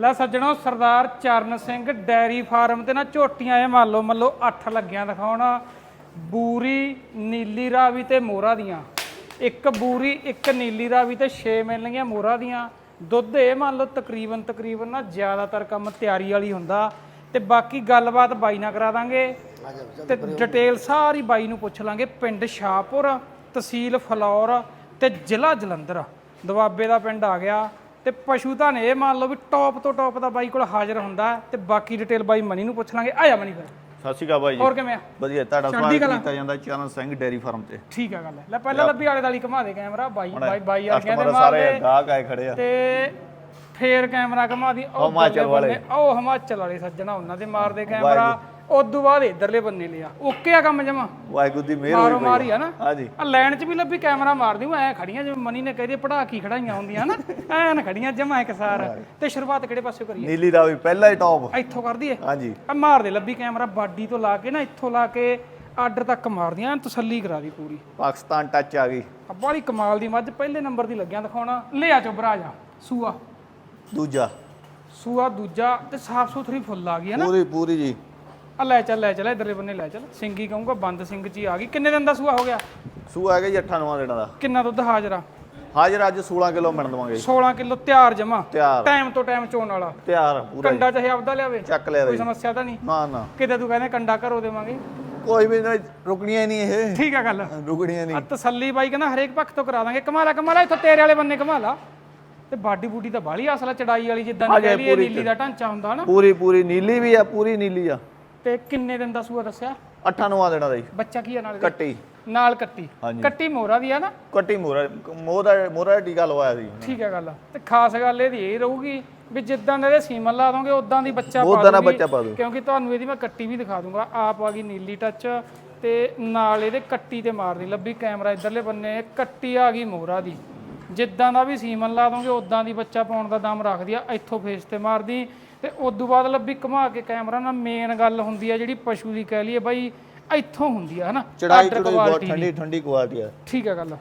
ਲੈ ਸੱਜਣੋ, ਸਰਦਾਰ Charan Singh dairy farm ਤੇ ਨਾ ਝੋਟੀਆਂ ਇਹ ਮੰਨ ਲਓ ਮੰਨ ਲਓ 8 ਲੱਗੀਆਂ ਦਿਖਾਉਣ। ਬੂਰੀ, ਨੀਲੀ ਰਾਵੀ ਤੇ ਮੋਰਾ ਦੀਆਂ। ਇੱਕ ਬੂਰੀ, ਇੱਕ ਨੀਲੀ ਰਾਵੀ ਤੇ 6 ਮਿਲਣਗੀਆਂ ਮੋਰਾ ਦੀਆਂ। ਦੁੱਧ ਇਹ ਮੰਨ ਲਓ ਤਕਰੀਬਨ ਤਕਰੀਬਨ ਨਾ ਜ਼ਿਆਦਾਤਰ ਕੰਮ ਤਿਆਰੀ ਵਾਲੀ ਹੁੰਦਾ। ਤੇ ਬਾਕੀ ਗੱਲਬਾਤ ਬਾਈ ਨਾਲ ਕਰਾ ਦਾਂਗੇ। ਤੇ ਡਿਟੇਲ ਸਾਰੀ ਬਾਈ ਨੂੰ ਪੁੱਛ ਲਾਂਗੇ। ਪਿੰਡ ਸ਼ਾਹਪੁਰ, ਤਹਿਸੀਲ ਫਲੌਰ ਤੇ ਜ਼ਿਲ੍ਹਾ ਜਲੰਧਰ। ਦੁਆਬੇ ਦਾ ਪਿੰਡ ਆ ਗਿਆ। ਤੇ ਪਸ਼ੂ ਤਾਂ ਇਹ ਮੰਨ ਲਓ ਵੀ ਟੌਪ ਤੋਂ ਟੌਪ ਦਾ ਬਾਈ ਕੋਲ ਹਾਜ਼ਰ ਹੁੰਦਾ ਤੇ ਬਾਕੀ ਡਿਟੇਲ ਬਾਈ ਮਨੀ ਨੂੰ ਪੁੱਛ ਲਾਂਗੇ। ਆਇਆ ਮਨੀ ਫਿਰ। ਸਤਿ ਸ਼੍ਰੀ ਅਕਾਲ ਬਾਈ ਜੀ। ਹੋਰ ਕਿਵੇਂ ਆ? ਵਧੀਆ ਤੁਹਾਡਾ ਚੜ੍ਹਦੀ ਸਵਾਗਤ ਕਲਾ। ਕੀਤਾ ਜਾਂਦਾ ਚਰਨ ਸਿੰਘ ਡੇਰੀ ਫਾਰਮ ਤੇ। ਠੀਕ ਆ ਗੱਲ ਹੈ। ਲੈ ਪਹਿਲਾਂ ਲੱਭੀ ਵਾਲੇ ਦਾਲੀ ਘੁਮਾ ਦੇ ਕੈਮਰਾ। ਬਾਈ ਬਾਈ ਬਾਈ ਵਾਲੇ ਕਹਿੰਦੇ ਕਸਟਮਰ ਸਾਰੇ ਗਾਹਕ ਆਏ ਖੜੇ ਆ। ਤੇ ਫੇਰ ਕੈਮਰਾ ਘੁਮਾ ਦੀ। ਉਹ ਹਿਮਾਚਲ ਵਾਲੇ। ਉਹ ਹਿਮਾਚਲ ਵਾਲੇ ਸੱਜਣਾ ਉਹਨਾਂ ਦੇ ਮਾਰਦੇ ਕੈਮਰਾ। ਉਦੋਂ ਬਾਅਦ ਇਧਰਲੇ ਬੰਨੇ ਲਿਆ। ਓਕੇ ਆ ਕੰਮ ਜਮਾ। ਵਾਹਿਗੁਰੂ ਦੀ ਮਿਹਰ ਮਾਰੋ ਹੋਈ ਮਾਰੀ ਆ ਨਾ। ਹਾਂਜੀ। ਆ ਲੈਣ 'ਚ ਵੀ ਲੱਭੀ ਕੈਮਰਾ ਮਾਰਦੀ ਹੂੰ ਐ ਖੜੀਆਂ ਜਿਵੇਂ ਮਨੀ ਨੇ ਕਹਦੇ ਪੜਾ ਕੀ ਖੜਾਈਆਂ ਹੁੰਦੀਆਂ ਨਾ। ਐਨ ਖੜੀਆਂ ਜਮਾ ਇੱਕ ਸਾਰ। ਤੇ ਸ਼ੁਰੂਆਤ ਕਿਹੜੇ ਪਾਸੇ ਕਰੀਏ? ਨੀਲੀ ਰਾਵੀ ਪਹਿਲਾ ਹੀ ਟੌਪ ਇੱਥੋਂ ਕਰ ਦਈਏ? ਹਾਂਜੀ। ਆ ਮਾਰਦੇ ਲੱਭੀ ਕੈਮਰਾ ਬਾਡੀ ਤੋਂ ਲਾ ਕੇ ਨਾ ਇੱਥੋਂ ਲਾ ਕੇ ਆਰਡਰ ਤੱਕ ਮਾਰਦੀਆਂ ਐਨ ਤਸੱਲੀ ਕਰਾ ਦੀ ਪੂਰੀ। ਪਾਕਿਸਤਾਨ ਟੱਚ ਆ ਗਈ। ਆ ਬੜੀ ਕਮਾਲ ਦੀ ਮੱਝ ਪਹਿਲੇ ਨੰਬਰ ਦੀ ਲੱਗਿਆ ਦਿਖਾਉਣਾ। ਲਿਆ ਚੋ ਭਰਾ ਜਾ। ਸੂਆ। ਦੂਜਾ। ਸੂਆ ਦੂਜਾ ਤੇ ਸਾਫ਼ ਸੁਥਰੀ ਫੁੱਲ ਆ ਗਈ ਹੈ ਨਾ। ਪੂਰੀ ਪੂਰੀ ਜੀ। ਆ ਲੈ ਚੱਲ ਲੈ ਚੱਲ ਇਧਰਲੇ ਬੰਨੇ ਲੈ ਚੱਲ। ਸਿੰਗੀ ਕਹੂੰਗਾ ਬੰਦ ਸਿੰਘ ਜੀ ਆ ਗਈ। ਕਿੰਨੇ ਦਿਨ ਦਾ ਸੂਆ ਹੋ ਗਿਆ? ਸੂ ਆ ਗਿਆ ਜੀ 8 ਨਵਾਂ ਦਿਨਾਂ ਦਾ। ਕਿੰਨਾ ਦੁੱਧ ਹਾਜ਼ਰਾ ਹਾਜ਼ਰ ਅੱਜ 16 ਕਿਲੋ ਮਿਣ ਦਵਾਂਗੇ ਜੀ। 16 ਕਿਲੋ ਤਿਆਰ ਜਮਾ। ਤਿਆਰ। ਟਾਈਮ ਤੋਂ ਟਾਈਮ ਚੋਣ ਵਾਲਾ। ਤਿਆਰ ਪੂਰਾ। ਕੰਡਾ ਚਾਹੇ ਆਪਦਾ ਲਿਆਵੇ? ਚੱਕ ਲਿਆ ਕੋਈ ਸਮੱਸਿਆ ਤਾਂ ਨਹੀਂ? ਨਾ ਨਾ। ਕਿਤੇ ਤੂੰ ਕਹਿੰਦੇ ਕੰਡਾ ਘਰੋਂ ਦੇਵਾਂਗੇ। ਕੋਈ ਵੀ ਨਹੀਂ ਰੁਕਣੀਆਂ ਹੀ ਨਹੀਂ ਇਹ। ਠੀਕ ਆ ਗੱਲ। ਰੁਕਣੀਆਂ ਆ ਨਹੀਂ ਤਸੱਲੀ ਬਾਈ ਕਹਿੰਦਾ ਹਰੇਕ ਪੱਖ ਤੋਂ ਕਰਾ ਦਾਂਗੇ। ਕਮਾਲਾ ਕਮਾਲਾ ਇੱਥੋਂ ਤੇਰੇ ਵਾਲੇ ਬੰਨੇ ਕਮਾਲਾ ਤੇ ਬਾਡੀ ਬੂਡੀ ਤਾਂ ਬਾਲੀ ਅਸਲਾ ਚੜਾਈ ਵਾਲੀ ਜਿੱਦਾਂ ਦੀ ਕਹਿ ਲਈਏ ਨੀਲੀ ਦਾ ਢਾਂਚਾ ਹੁੰਦਾ ਨਾ। ਪੂਰੀ ਪੂਰੀ ਨੀਲੀ ਵੀ ਆ ਪੂਰੀ ਨੀਲੀ ਆ। ਤੇ ਕਿੰਨੇ ਦਿਨ ਦਾ ਸੂਆ ਦੱਸਿਆ? 8 ਨਵਾਂ ਦਿਨਾਂ ਦਾ ਜੀ। ਬੱਚਾ ਕੀ ਆ ਨਾਲ ਇਹਦੇ? ਕੱਟੀ। ਨਾਲ ਕੱਟੀ। ਹਾਂਜੀ। ਕੱਟੀ ਮੋਰਾ ਦੀ ਆ ਨਾ? ਕੱਟੀ ਮੋਰਾ ਮੋਰਾ ਮੋਰਾ ਦਾ ਟੀਕਾ ਲਵਾਇਆ ਸੀ। ਠੀਕ ਹੈ ਗੱਲ ਤੇ ਖਾਸ ਗੱਲ ਇਹਦੀ ਇਹ ਰਹੂਗੀ ਵੀ ਜਿੱਦਾਂ ਦੇ ਇਹਦੇ ਸੀਮਨ ਲਾ ਦੋਗੇ ਉਦਾਂ ਦੀ ਬੱਚਾ ਪਾ ਉਦਾਂ ਦਾ ਦੂਗੀ। ਬੱਚਾ ਪਾ ਦੂ ਕਿਉਂਕਿ ਤੁਹਾਨੂੰ ਇਹਦੀ ਮੈਂ ਕੱਟੀ ਵੀ ਦਿਖਾ ਦੂੰਗਾ। ਆਪ ਆ ਗਈ ਨੀਲੀ ਟੱਚ ਤੇ ਨਾਲ ਇਹਦੇ ਕੱਟੀ ਤੇ ਮਾਰਦੀ ਲੱਭੀ ਕੈਮਰਾ ਇਧਰਲੇ ਬੰਨੇ। ਕੱਟੀ ਆ ਗਈ ਮੋਹਰਾ ਦੀ। ਜਿੱਦਾਂ ਦਾ ਵੀ ਸੀਮਨ ਲਾ ਦੋਗੇ ਉਦਾਂ ਦੀ ਬੱਚਾ ਪਾਉਣ ਦਾ ਦਮ ਰੱਖਦੀ ਆ। ਇੱਥੋਂ ਫੇਸ ਤੇ ਮਾਰਦੀ। ਤੇ ਉਦੋਂ ਬਾਅਦ ਲੱਭੀ ਘੁਮਾ ਕੇ ਕੈਮਰਾ ਨਾਲ ਮੇਨ ਗੱਲ ਹੁੰਦੀ ਆ ਜਿਹੜੀ ਪਸ਼ੂ ਦੀ ਕਹਿ ਲਈਏ ਬਾਈ ਇੱਥੋਂ ਹੁੰਦੀ ਆ ਹਨਾ? ਚੜਾਈ ਚੜਾਈ ਬਹੁਤ। ਠੰਡੀ ਠੰਡੀ ਕੁਆਲਿਟੀ ਆ। ਠੀਕ ਹੈ ਗੱਲ।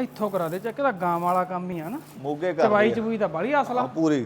ਇੱਥੋਂ ਕਰਾ ਦੇ ਚੱਕ ਦਾ ਗਾਂ ਵਾਲਾ ਕੰਮ ਹੀ ਆ ਨਾ ਮੋਗੇ ਕਰ ਚਵਾਈ ਚਬੂਈ ਦਾ ਬੜੀ ਅਸਲਾ ਪੂਰੀ।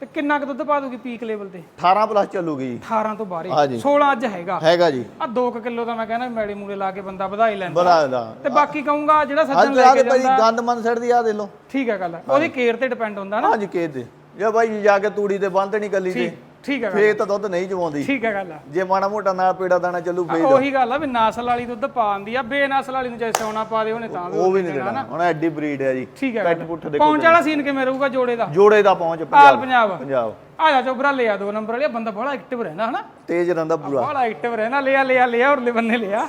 ਤੇ ਕਿੰਨਾ ਕੁ ਦੁੱਧ ਪਾ ਦੂਗੀ ਪੀਕ ਲੈਵਲ ਤੇ? 18 ਪਲੱਸ ਚੱਲੂਗੀ। ਜੀ 18 ਤੋਂ ਹਾਂਜੀ। 16 ਅੱਜ ਹੈਗਾ। ਹੈਗਾ ਜੀ। ਆ 2 ਕਿਲੋ ਦਾ ਮੈਂ ਕਹਿੰਦਾ ਮੈੜੇ ਮੂੜੇ ਲਾ ਕੇ ਬੰਦਾ ਵਧਾਈ ਲੈਂਦਾ। ਤੇ ਬਾਕੀ ਕਹੂੰਗਾ ਜਿਹੜਾ ਸੱਜਣ ਅੱਜ ਲੈ ਆ ਕੇ ਕੇ ਭਾਈ ਜਾਂਦਾ ਗੰਦ ਸੜ ਦੀ ਆ ਦੇ ਲੋ ਠੀਕ ਹੈ ਗੱਲ। ਉਹਦੀ ਕੇਅਰ ਤੇ ਡਿਪੈਂਡ ਹੁੰਦਾ ਨਾ। ਹਾਂਜੀ ਕੇ ਦੇ ਜੇ ਭਾਈ ਜਾ ਕੇ ਤੂੜੀ ਤੇ ਬੰਦ ਨਹੀਂ ਕੱਲੀ ਤੇ ਠੀਕ ਹੈ ਗੱਲ ਫੇਰ ਤਾਂ ਦੁੱਧ ਨਹੀਂ ਜਵਾਉਂਦੀ ਠੀਕ ਹੈ ਗੱਲ ਜੇ ਮਾੜਾ ਮੋਟਾ ਨਾਲ ਪੇੜਾ ਦਾਣਾ ਚੱਲੂ ਫੇਰ ਉਹੀ ਗੱਲ ਆ ਵੀ ਨਸਲ ਵਾਲੀ ਦੁੱਧ ਪਾਉਂਦੀ ਆ ਬੇਨਸਲ ਵਾਲੀ ਨੂੰ ਚਾਹੇ ਸੋਨਾ ਪਾ ਦੇ ਉਹਨੇ ਤਾਂ ਉਹ ਵੀ ਨਹੀਂ ਦੇਣਾ ਹੁਣ ਐਡੀ ਬਰੀਡ ਹੈ ਜੀ। ਠੀਕ ਹੈ ਪੈਟ ਪੁੱਠ ਦੇ ਪਹੁੰਚ ਵਾਲਾ ਸੀਨ ਕਿਵੇਂ ਰਹੂਗਾ ਜੋੜੇ ਦਾ? ਜੋੜੇ ਦਾ ਪਹੁੰਚ ਆਲ ਪੰਜਾਬ ਪੰਜਾਬ। ਪੰਜਾਬ। ਆ ਜਾ ਚੋਬਰਾ ਲਿਆ ਦੋ ਨੰਬਰ ਵਾਲੀ ਬੰਦਾ ਬੜਾ ਐਕਟਿਵ ਰਹਿੰਦਾ ਹਨਾ। ਤੇਜ਼ ਰਹਿੰਦਾ ਪੂਰਾ। ਬੜਾ ਐਕਟਿਵ ਰਹਿਣਾ ਲਿਆ ਲਿਆ ਲਿਆ ਉਰਲੇ ਬੰਨੇ ਲਿਆ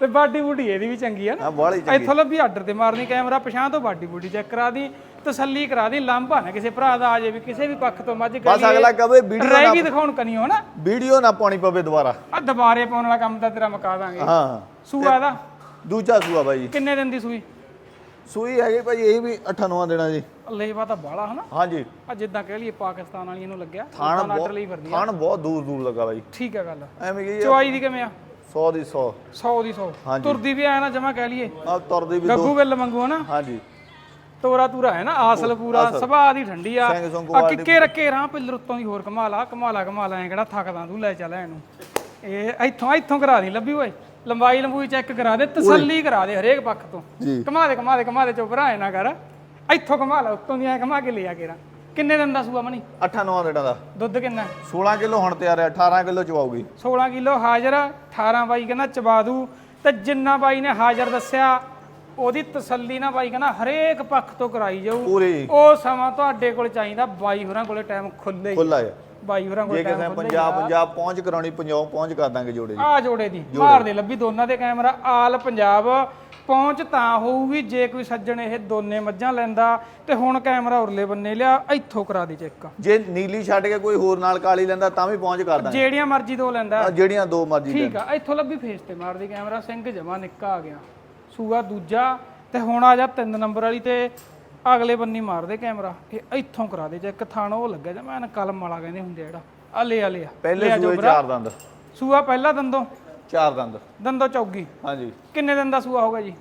ਤੇ ਬਾਡੀ ਬੂਡੀ ਇਹਦੀ ਵੀ ਚੰਗੀ ਆ ਨਾ। ਆ ਬਾਹਲੀ ਚੰਗੀ। ਇੱਥੋਂ ਲੱਭੀ ਆਰਡਰ ਤੇ ਮਾਰਨੀ ਕੈਮਰਾ ਪਛਾਣ ਤੋਂ ਬਾਡੀ ਬੂਡੀ ਚੈੱਕ ਕਰਾ ਦੀ। ਤਸੱਲੀ ਕਰਾ ਦੀ ਲਾਂਭਾ ਨਾ ਕਿਸੇ ਭਰਾ ਦਾ ਆ ਜੇ ਵੀ ਕਿਸੇ ਵੀ ਪੱਖ ਤੋਂ ਮੱਝ ਬਸ ਕਰੀ ਅਗਲਾ ਕਵੇ ਵੀਡੀਓ ਰਹਿ ਗਈ ਦਿਖਾਉਣ ਕਨੀਓ ਨਾ। ਵੀਡੀਓ ਨਾ ਪਾਉਣੀ ਪਵੇ ਦੁਬਾਰਾ। ਆ ਦੁਬਾਰੇ ਪਾਉਣ ਵਾਲਾ ਕੰਮ ਤਾਂ ਤੇਰਾ ਮੁਕਾ ਦਾਂਗੇ। ਹਾਂ। ਸੂਆ ਇਹਦਾ ਦੂਜਾ ਸੂਆ ਬਾਈ। ਕਿੰਨੇ ਦਿਨ ਦੀ ਸੂਈ? ਸੂਈ ਹੈਗੀ ਭਾਈ ਇਹ ਵੀ 8 ਦੇਣਾ ਜੀ ਲੇਵਾ ਤਾਂ ਬਾਲਾ ਹਨਾ। ਹਾਂਜੀ। ਆ ਜਿੱਦਾਂ ਕਹਿ ਲਈਏ ਪਾਕਿਸਤਾਨ ਵਾਲੀ ਇਹਨੂੰ ਲੱਗਿਆ ਥਾਣ ਬਹੁਤ ਥਾਣ ਬਹੁਤ ਦੂਰ ਦੂਰ ਲੱਗਾ ਬਾਈ। ਠੀਕ ਹੈ ਗੱਲ। ਐਵੇਂ ਕੀ ਚਵਾਈ ਦੀ ਕਿਵੇਂ ਆ? 100 ਦੀ 100 100 ਦੀ 100 ਹਾਂਜੀ। ਤੁਰਦੀ ਵੀ ਐ ਨਾ ਜਮਾ ਕਹਿ ਲਈਏ। ਆ ਤੁਰਦੀ ਵੀ ਦੋ ਗੱਗੂ ਗਿੱਲ ਮੰਗੂ ਹਨਾ। ਹਾਂਜੀ। ਤੋਰਾ ਤੂਰਾ ਹੈ ਨਾ ਆਸਲ ਪੂਰਾ ਸੁਭਾਅ ਦੀ ਠੰਡੀ ਆ। ਸਿੰਘ ਸੁੰਘ ਆ ਕਿੱਕੇ ਰੱਖੇ ਰਾਂ ਪਿੱਲਰ ਉੱਤੋਂ ਦੀ ਹੋਰ ਕਮਾਲਾ ਕਮਾਲਾ ਕਮਾਲਾ ਐ ਕਿਹੜਾ ਥੱਕਦਾ ਤੂੰ ਲੈ ਚੱਲ ਇਹਨੂੰ। ਇਹ ਇੱਥੋਂ ਇੱਥੋਂ ਕਰਾ ਦੀ ਲੱਭੀ ਓਏ। ਲੰਬਾਈ ਲੰਬੂਈ ਚੈੱਕ ਕਰਾ ਦੇ ਤਸੱਲੀ ਕਰਾ ਦੇ ਹਰੇਕ ਪੱਖ ਤੋਂ। ਜੀ। ਕਮਾ ਦੇ ਕਮਾ ਦੇ ਕਮਾ ਦੇ ਚੁੱਪ ਐ ਨਾ ਕਰ। ਇੱਥੋਂ ਕਮਾ ਲਾ ਉੱਤੋਂ ਦੀ ਐ ਕਮਾ ਕੇ ਲਿਆ ਕੇਰਾ। ਕਿੰਨੇ ਦਿਨ ਦਾ ਸੂਆ ਮਣੀ? 8 9 ਦੇਣਾ ਦਾ। ਦੁੱਧ ਕਿੰਨਾ? 16 ਕਿਲੋ ਹੁਣ ਤਿਆਰ ਹੈ 18 ਕਿਲੋ ਚਵਾਉਗੀ 16 ਕਿਲੋ ਹਾਜ਼ਰ 18 ਬਾਈ ਕਹਿੰਦਾ ਚਬਾ ਦੂ। ਤੇ ਜਿੰਨਾ ਬਾਈ ਨੇ ਹਾਜ਼ਰ ਦੱਸਿਆ ਉਹਦੀ ਤਸੱਲੀ ਨਾ ਬਾਈ ਕਹਿੰਦਾ ਹਰੇਕ ਪੱਖ ਤੋਂ ਕਰਾਈ ਜਾਊ। ਪੂਰੀ। ਉਹ ਸਮਾਂ ਤੁਹਾਡੇ ਕੋਲ ਚਾਹੀਦਾ ਬਾਈ ਹੋਰਾਂ ਕੋਲੇ ਟਾਈਮ ਖੁੱਲੇ ਖੁੱਲਾ ਹੈ। ਬਾਈ ਹੋਰਾਂ ਜੇ ਕੋਲੇ ਕਿਸੇ ਟਾਈਮ ਨੇ ਪੰਜਾਬ ਪੰਜਾਬ ਪਹੁੰਚ ਕਰਾਉਣੀ ਪੰਜਾਬ ਪਹੁੰਚ ਕਰ ਦਾਂਗੇ ਜੋੜੇ ਦੀ। ਆ ਜੋੜੇ ਦੀ ਮਾਰ ਦੇ। ਲੱਭੀ ਦੋਨਾਂ ਦੇ ਕੈਮਰਾ। ਆਲ ਪੰਜਾਬ ਪਹੁੰਚ ਤਾਂ ਹੋਊਗੀ ਜੇ ਕੋਈ ਸੱਜਣ ਇਹ ਦੋਨੇ ਮੱਝਾਂ ਲੈਂਦਾ ਤੇ ਹੁਣ ਕੈਮਰਾ ਉਰਲੇ ਬੰਨੇ ਲਿਆ ਇੱਥੋਂ ਕਰਾ ਦੇ ਚੈੱਕ। ਜੇ ਨੀਲੀ ਛੱਡ ਕੇ ਕੋਈ ਹੋਰ ਨਾਲ ਕਾਲੀ ਲੈਂਦਾ ਤਾਂ ਵੀ ਪਹੁੰਚ ਕਰ ਦਾਂਗੇ। ਜਿਹੜੀਆਂ ਮਰਜ਼ੀ ਦੋ ਲੈਂਦਾ। ਆਹ ਜਿਹੜੀਆਂ ਦੋ ਮਰਜ਼ੀ ਠੀਕ ਆ ਇੱਥੋਂ ਲੱਭੀ ਫੇਸ ਤੇ ਮਾਰਦੀ ਕੈਮਰਾ ਸਿੰਘ ਜਮਾ ਨਿੱਕਾ ਆ ਗਿਆ। ਸੂਆ ਦੂਜਾ ਤੇ ਹੁਣ ਆ ਜਾ ਤਿੰਨ ਨੰਬਰ ਵਾਲੀ ਤੇ ਅਗਲੇ ਬੰਨੀ ਮਾਰਦੇ ਕੈਮਰਾ। ਇਹ ਇੱਥੋਂ ਕਰਾ ਦੇ ਜੇ ਇੱਕ ਥਾਣ ਉਹ ਲੱਗਿਆ ਜਾਂ ਮੈਂ ਕਲਮ ਵਾਲਾ ਕਹਿੰਦੇ ਹੁੰਦੇ ਜਿਹੜਾ। ਆ ਲੈ ਆ ਲੈ ਆ। ਪਹਿਲੇ ਸੂਏ ਚਾਰ ਦੰਦ। ਸੂਆ ਪਹਿਲਾ ਦੰਦੋਂ? ਚਾਰ ਦੰਦ। ਦੰਦੋਂ ਚੌਗੀ। ਹਾਂਜੀ। ਕਿੰਨੇ ਦਿਨ ਦਾ ਸੂਆ ਹੋਗਾ ਜੀ?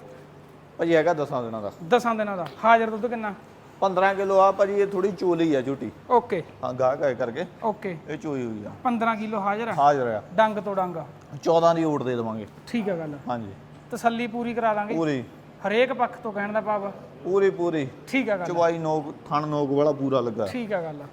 ਭਾਜੀ ਹੈਗਾ ਦਸਾਂ ਦਿਨਾਂ ਦਾ। ਦਸਾਂ ਦਿਨਾਂ ਦਾ। ਹਾਜ਼ਰ ਦੁੱਧ ਕਿੰਨਾ? 15 ਕਿਲੋ ਆ ਭਾਜੀ ਇਹ ਥੋੜੀ ਚੋਲੀ ਆ ਝੂਟੀ। ਓਕੇ। ਹਾਂ ਗਾਹ ਗਾਹ ਕਰਕੇ। ਓਕੇ। ਇਹ ਚੋਈ ਹੋਈ ਆ। 15 ਕਿਲੋ ਹਾਜ਼ਰ ਆ? ਹਾਜ਼ਰ ਆ। ਡੰਗ ਤੋਂ ਡੰਗ 14 ਦੀ ਓਟ ਦੇ ਦੇਵਾਂਗੇ। ਠੀਕ ਆ ਗੱਲ। ਹਾਂਜੀ। ਤਸੱਲੀ ਪੂਰੀ ਕਰਾ ਲਾਂਗੇ ਪੂਰੀ। ਹਰੇਕ ਪੱਖ ਤੋਂ ਕਹਿਣ ਦਾ ਭਾਵ ਪੂਰੀ ਪੂਰੀ। ਠੀਕ ਆ ਗੱਲ ਚਵਾਈ ਨੋਕ ਥਣ ਨੋਕ ਵਾਲਾ ਪੂਰਾ ਲੱਗਾ। ਠੀਕ ਆ ਗੱਲ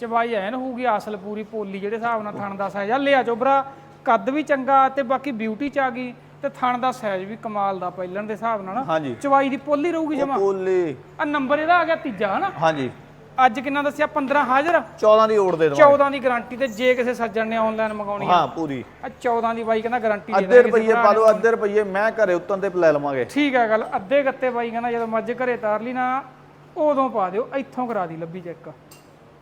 ਚਬਾਈ ਐਨ ਹੋਊਗੀ ਅਸਲ ਪੂਰੀ ਪੋਲੀ ਜਿਹੜੇ ਹਿਸਾਬ ਨਾਲ ਥਣ ਦਾ ਸਾਈਜ਼ ਆ। ਲਿਆ ਚੋਬਰਾ ਕੱਦ ਵੀ ਚੰਗਾ ਤੇ ਬਾਕੀ ਬਿਊਟੀ ਚ ਆ ਗਈ ਤੇ ਥਣ ਦਾ ਸਾਈਜ਼ ਵੀ ਕਮਾਲ ਦਾ ਪਹਿਲਣ ਦੇ ਹਿਸਾਬ ਨਾਲ। ਨਾ ਹਾਂਜੀ। ਚਵਾਈ ਦੀ ਪੋਲੀ ਰਹੂਗੀ ਜਮਾ। ਪੋਲੀ। ਆ ਨੰਬਰ ਇਹਦਾ ਆ ਗਿਆ ਤੀਜਾ ਹਨਾ? ਹਾਂਜੀ। ਅੱਜ ਕਿੰਨਾ ਦੱਸਿਆ? 15 ਹਾਜ਼ਰ? 14 ਦੀ ਓਟ ਦੇ ਦੇਵਾਂਗੇ। 14 ਦੀ ਗਾਰੰਟੀ ਤੇ ਜੇ ਕਿਸੇ ਸੱਜਣ ਨੇ ਆਨਲਾਈਨ ਮੰਗਾਉਣੀ ਆ। ਹਾਂ ਪੂਰੀ। ਆ 14 ਦੀ ਬਾਈ ਕਹਿੰਦਾ ਗਾਰੰਟੀ ਦੇ ਅੱਧੇ ਰੁਪਈਏ ਪਾ ਦਿਓ ਅੱਧੇ ਰੁਪਈਏ ਮੈਂ ਘਰੇ ਉੱਤੋਂ ਤੇ ਲੈ ਲਵਾਂਗੇ। ਠੀਕ ਆ ਗੱਲ ਅੱਧੇ ਗੱਤੇ ਬਾਈ ਕਹਿੰਦਾ ਜਦੋਂ ਮੱਝ ਘਰੇ ਤਾਰ ਲਈ ਨਾ ਉਦੋਂ ਪਾ ਦਿਓ ਇੱਥੋਂ ਕਰਾ ਦੀ ਲੱਭੀ ਚੈੱਕ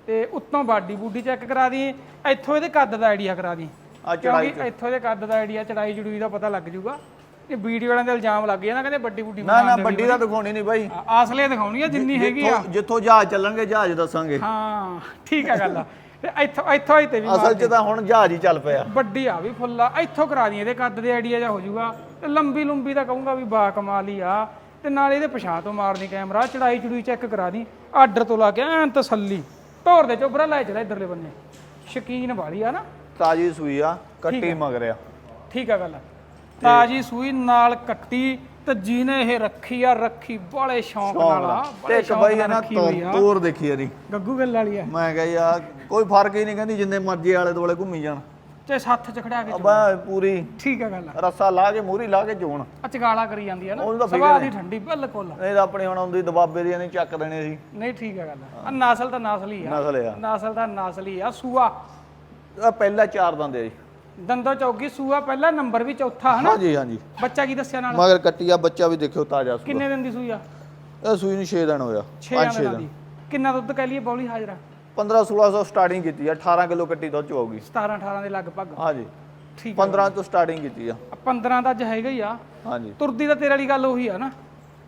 ਤੇ ਉੱਤੋਂ ਬਾਡੀ ਬੂਡੀ ਚੈੱਕ ਕਰਾ ਦੀ ਇੱਥੋਂ ਇਹਦੇ ਕੱਦ ਦਾ ਆਈਡੀਆ ਕਰਾ ਦੀ। ਆ ਚੜਾਈ ਇੱਥੋਂ ਇਹਦੇ ਕੱਦ ਦਾ ਆਈਡੀਆ ਚੜਾਈ ਜੜੂਈ ਦਾ ਪਤਾ ਲੱਗ ਜੂਗਾ ਇਹ ਵੀਡੀਓ ਵਾਲਿਆਂ ਦੇ ਇਲਜ਼ਾਮ ਲੱਗ ਜਾਂਦਾ ਕਹਿੰਦੇ ਵੱਡੀ ਬੁੱਢੀ ਨਾ ਨਾ ਵੱਡੀ ਦਾ ਦਿਖਾਉਣੀ ਨਹੀਂ ਬਾਈ। ਆ- ਆਸਲੇ ਦਿਖਾਉਣੀ ਆ ਜਿੰਨੀ ਹੈਗੀ ਆ। ਜਿੱਥੋਂ ਜਹਾਜ਼ ਚੱਲਣਗੇ ਜਹਾਜ਼ ਦੱਸਾਂਗੇ। ਹਾਂ ਠੀਕ ਆ ਗੱਲ ਆ। ਤੇ ਇੱਥੋਂ ਇੱਥੋਂ ਹੀ ਤੇ ਵੀ ਅਸਲ 'ਚ ਤਾਂ ਹੁਣ ਜਹਾਜ਼ ਹੀ ਚੱਲ ਪਿਆ। ਵੱਡੀ ਆ ਵੀ ਫੁੱਲਾ ਇੱਥੋਂ ਕਰਾ ਦੀ ਇਹਦੇ ਕੱਦ ਦੇ ਆਈਡੀਆ ਜਾ ਹੋ ਜਾਊਗਾ। ਤੇ ਲੰਬੀ ਲੰਬੀ ਤਾਂ ਕਹੂੰਗਾ ਵੀ ਬਾ ਕਮਾਲ ਹੀ ਆ। ਤੇ ਨਾਲ ਇਹਦੇ ਪਛਾਣ ਤੋਂ ਮਾਰਨੀ ਕੈਮਰਾ ਚੜਾਈ ਚੜੂਈ ਚੈੱਕ ਕਰਾ ਦੀ। ਆਰਡਰ ਤੋਂ ਲਾ ਕੇ ਐਨ ਤਸੱਲੀ। ਧੋਰ ਦੇ ਚੋਬਰਾ ਲੈ ਚਲਾ ਇਧਰਲੇ ਬੰਨੇ। ਸ਼ਕੀਨ ਵਾਲੀ ਆ ਨਾ। ਤਾਜੀ ਸੂਈ ਆ ਕੱਟੀ ਮਗਰਿਆ ਠੀਕ ਆ ਗੱਲ ਤਾਜੀ ਸੂਈ ਨਾਲ ਕੱਟੀ ਤੇ ਜਿਹਨੇ ਇਹ ਰੱਖੀ ਆ ਰੱਖੀ ਬੜੇ ਸ਼ੌਂਕ ਨਾਲ ਆ ਤੇ ਇੱਕ ਬਾਈ ਇਹ ਨਾ ਤੋਰ ਦੇਖੀ ਯਾਰੀ ਗੱਗੂ ਗੱਲ ਵਾਲੀ ਆ। ਮੈਂ ਕਿਹਾ ਯਾਰ ਕੋਈ ਫ਼ਰਕ ਹੀ ਨਹੀਂ ਕਹਿੰਦੀ ਜਿੰਨੇ ਮਰਜ਼ੀ ਆਲੇ ਦੁਆਲੇ ਘੁੰਮੀ ਜਾਣ। ਤੇ ਸੱਥ ਚ ਕੇ ਬਾ ਪੂਰੀ ਠੀਕ ਆ ਗੱਲ ਰੱਸਾ ਲਾ ਕੇ ਮੂਰੀ ਲਾ ਕੇ ਜੋਣ ਅਚਗਾਲਾ ਕਰੀ ਜਾਂਦੀ ਆ ਨਾ। ਤਾਂ ਸਵਾਹ ਦੀ ਠੰਡੀ ਬਿਲਕੁਲ। ਇਹ ਤਾਂ ਆਪਣੇ ਹੁਣ ਆਉਂਦੀ ਦਬਾਬੇ ਦੀਆਂ ਨਹੀਂ ਚੱਕ ਦੇਣੇ ਸੀ। ਨਹੀਂ ਠੀਕ ਆ ਗੱਲ ਆ। ਨਸਲ ਤਾਂ ਨਸਲ ਹੀ ਆ। ਨਸਲ ਆ। ਨਸਲ ਦਾ ਨਸਲ ਹੀ ਆ। ਸੂਆ। ਪਹਿਲਾ ਚਾਰ ਦੰਦ ਆ ਜੀ। ਦੰਦੋ ਚੌਗੀ ਸੂਆ ਪਹਿਲਾ ਨੰਬਰ ਵੀ ਚੌਥਾ ਹਨਾ? ਹਾਂਜੀ ਹਾਂਜੀ। ਬੱਚਾ ਕੀ ਦੱਸਿਆ ਨਾਲ? ਮਗਰ ਕੱਟੀ ਆ ਬੱਚਾ ਵੀ ਦੇਖਿਓ ਤਾਜ਼ਾ ਸੂਆ। ਕਿੰਨੇ ਦਿਨ ਦੀ ਸੂਈ ਆ? ਇਹ ਸੂਈ ਨੂੰ 6 ਦਿਨ ਹੋਇਆ। 6 ਦਿਨਾਂ ਦੀ। ਕਿੰਨਾ ਦੁੱਧ ਕਹਿ ਲਈਏ ਬੌਲੀ ਹਾਜ਼ਰਾ? 15 1600 ਸਟਾਰਟਿੰਗ ਕੀਤੀ ਆ 18 ਕਿਲੋ ਕੱਟੀ ਦੁੱਧ ਚ ਆਊਗੀ 17 18 ਦੇ ਲਗਭਗ। ਹਾਂਜੀ। ਠੀਕ ਆ। 15 ਤੋਂ ਸਟਾਰਟਿੰਗ ਕੀਤੀ ਆ। 15 ਦਾ ਅੱਜ ਹੈਗਾ ਹੀ ਆ। ਹਾਂਜੀ। ਤੁਰਦੀ ਤਾਂ ਤੇਰੇ ਵਾਲੀ ਗੱਲ ਉਹੀ ਆ ਨਾ।